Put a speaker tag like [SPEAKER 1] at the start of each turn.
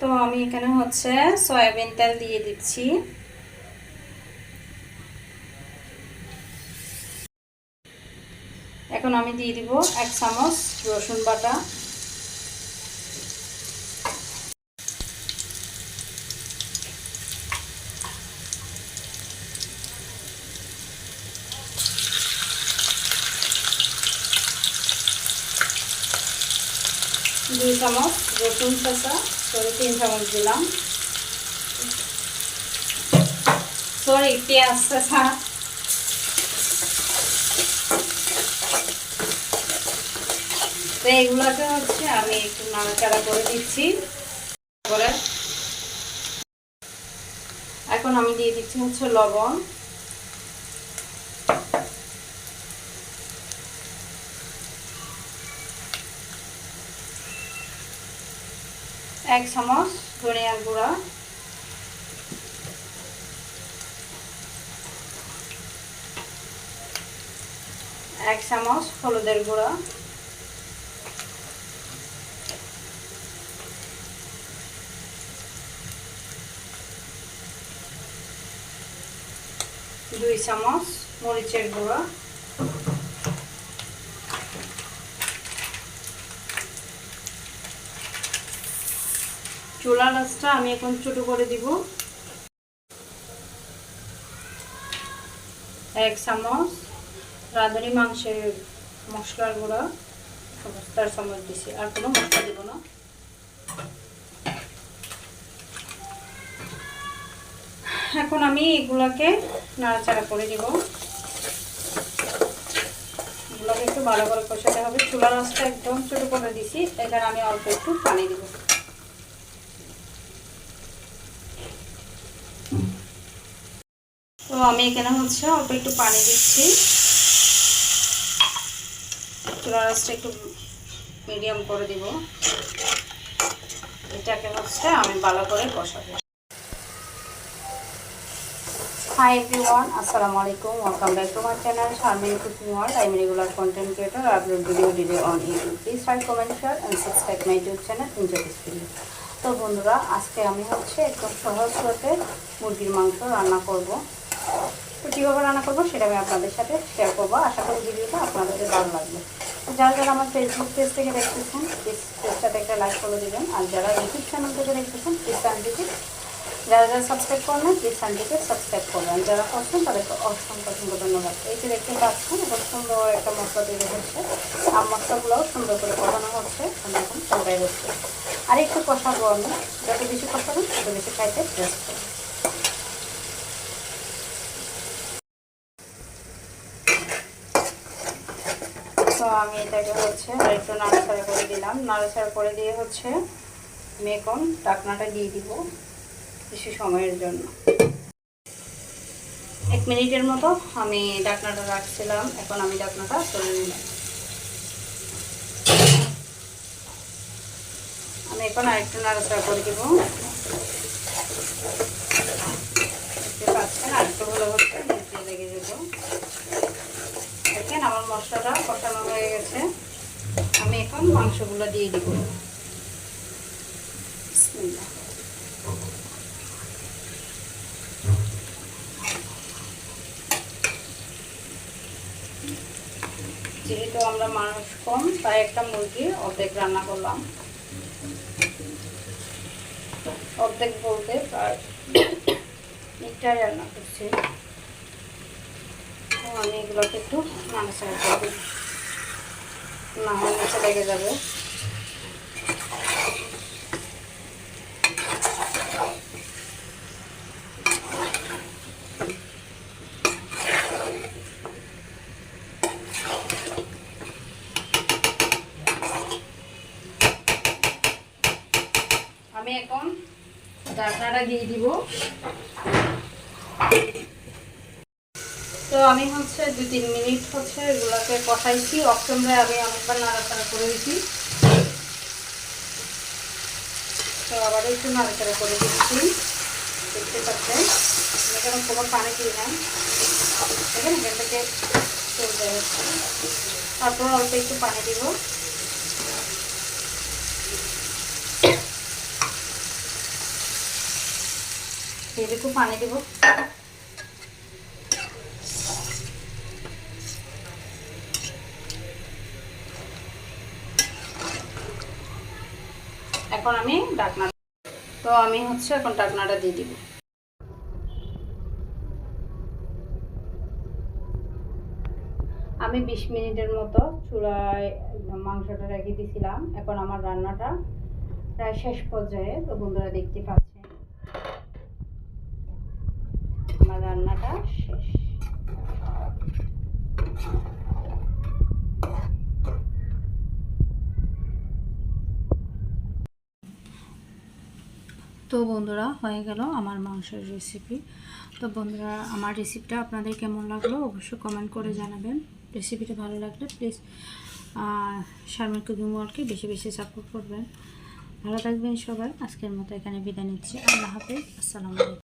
[SPEAKER 1] তো আমি এখানে হচ্ছে সয়াবিন তেল দিয়ে দিচ্ছি। এখন আমি দিয়ে দিব এক চামচ রসুন বাটা। দুই চামচ রসুন চেঁচা সরি, তিন চামচ দিলাম। সরি, পেঁয়াজ তো এগুলোকে হচ্ছে আমি একটু নাড়াচাড়া করে দিচ্ছি। এখন আমি দিয়ে দিচ্ছি হচ্ছে লবণ। এক চামচ ধনিয়ার গুঁড়া। এক চামচ হলুদের গুঁড়া। দুই চামচ মরিচের গুঁড়া। চোলা গাছটা আমি এখন ছোট করে দিব। এক চামচ রাঁধুনি মাংসের মশলার গুঁড়া তার চামচ দিছি। আর কোনো মশলা দিব না। এখন আমি এগুলাকে নাড়াচাড়া করে দিব। এগুলোকে একটু ভালো করে কষাতে হবে। চুলা রাসটা একদম ছোট করে দিছি। এখানে আমি অল্প একটু পানি দিব। তো আমি এখানে হচ্ছে অল্প একটু পানি দিচ্ছি। চুলা রাসটা একটু মিডিয়াম করে দিব। এটাকে হচ্ছে আমি ভালো করে কষাবো। হাই এভরিওয়ান আসসালামু আলাইকুম। Welcome back to my channel Sharmin cooking world I am regular content creator upload video delay on YouTube please like comment share and subscribe my YouTube channel enjoy this video তো বন্ধুরা, আজকে আমি হচ্ছে একদম সহজ হতে মুরগির মাংস রান্না করব। তো কীভাবে রান্না করব সেটা আমি আপনাদের সাথে শেয়ার করব। আশা করি ভিডিওটা আপনাদের ভালো লাগবে। যারা যারা আমার ফেসবুক পেজ থেকে দেখতেছেন পেজটাতে একটা লাইক করে দেবেন। আর যারা ইউটিউব চ্যানেল থেকে দেখতেছেন প্লিজ চ্যানেলটিকে যারা যারা সাবস্ক্রাইব করবেন প্লিজ চ্যানেলটিকে সাবস্ক্রাইব করবেন। যারা করছেন তাদেরকে অসংখ্য অসংখ্য ধন্যবাদ। এই যে দেখতে পাচ্ছেন এখন সুন্দর একটা মশলা তৈরি হচ্ছে। আর মশলাগুলোও সুন্দর করে কষানো হচ্ছে। এখন তরকারি হচ্ছে। আর একটু কষাবো আমি। যত বেশি কষাবেন, তত বেশি খাইতে টেস্ট আমি এটাকে হচ্ছে আর একটু নাড়াচাড়া করে দিলাম। নাড়াচাড়া করে দিয়ে হচ্ছে আমি এখন ডাকনাটা দিয়ে দিব কিছু সময়ের জন্য। এক মিনিটের মতো আমি ডাকনাটা রাখছিলাম, এখন আমি ডাকনাটা তুলে নিলাম। আমি এখন আরেকটু নাড়াচাড়া করে দিব দেখতে পাচ্ছেন আরেকটু ভালো হচ্ছে নিচে লেগে যেত দেখেন আমার মশলাটা কষানো হয়ে গেছে আমি এখন মাংসগুলো দিয়ে দিব। যেহেতু আমরা মানুষ কম তাই একটা মুরগি অর্ধেক রান্না করলাম। অর্ধেক বলতে প্রায় রান্না করছি। তো আমি এগুলোকে একটু নাড়াচাড়া দিই। না হলে নিচে লেগে যাবে। আমি এখন ঢাকনাটা দিয়ে দিব। তো আমি হচ্ছে দু তিন মিনিট হচ্ছে এগুলোকে কষাইছি। অক্টোবরে আমি অনেকবার নাড়াচাড়া করে দিচ্ছি তো আবার একটু নাড়াচাড়া করে দিচ্ছি। দেখতে পাচ্ছেন? এখানে কোনো পানি দিই না। দেখেন, এখান থেকে চলতে হচ্ছে। তারপর অল্প একটু পানি দিব। একটু পানি দেব। এখন আমি ডাকনা। তো আমি হচ্ছে এখন ডাকনাটা দিয়ে দিব। আমি বিশ মিনিটের মতো চুলায় মাংসটা রেখে দিয়েছিলাম এখন আমার রান্নাটা প্রায় শেষ পর্যায়ে, তো বন্ধুরা দেখতে পাচ্ছেন। আমার রান্নাটা শেষ। তো বন্ধুরা, হয়ে গেল আমার মাংসের রেসিপি তো বন্ধুরা, আমার রেসিপিটা আপনাদের কেমন লাগল অবশ্যই কমেন্ট করে জানাবেন। রেসিপিটা ভালো লাগলে প্লিজ শারমিন কুকিং বেশি বেশি সাপোর্ট করবেন। ভালো থাকবেন সবাই। আজকের মতো এখানে বিদায় নিচ্ছি। আল্লাহ হাফেজ। আসসালামু আলাইকুম।